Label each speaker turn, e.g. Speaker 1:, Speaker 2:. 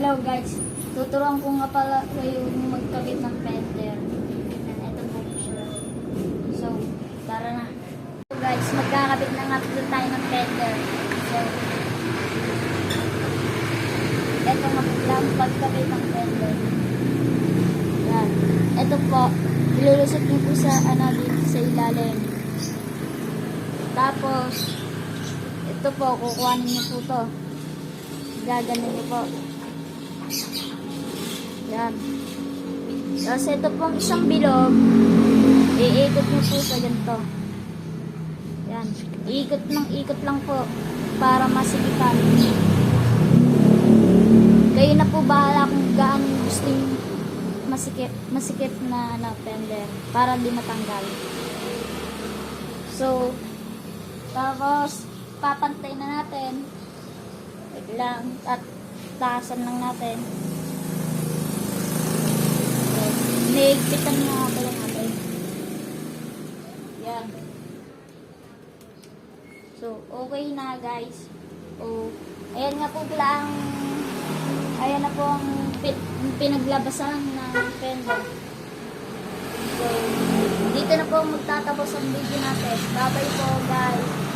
Speaker 1: Hello guys, tuturuan ko nga pala kayo magkabit ng fender. Yan, ito po siya. So, tara na. So guys, magkakabit na nga tayo ng fender. So, ito nga lang pagkabit ng fender. Yan. Ito po, ilulusot niyo po sa ano dito sa ilalim. Tapos, ito po, kukuhanin niyo po to. Gaganin niyo po. Yan. Tapos ito pong isang bilog, iikot niyo po sa ganito. Yan. Ikot ng ikot lang po para masikitan. Kayo na po bahala kung gaano gusto yung masikip, masikip na na fender para di matanggal. So, tapos papantay na natin. Wait lang. At taasan lang natin. Naigpitan na nga pala natin. Yan. So, okay na guys. O, ayan nga po pala ang ayan na po ang pi- ang pinaglabasan ng fender. So, dito na po magtatapos ang video natin. Bye-bye po guys.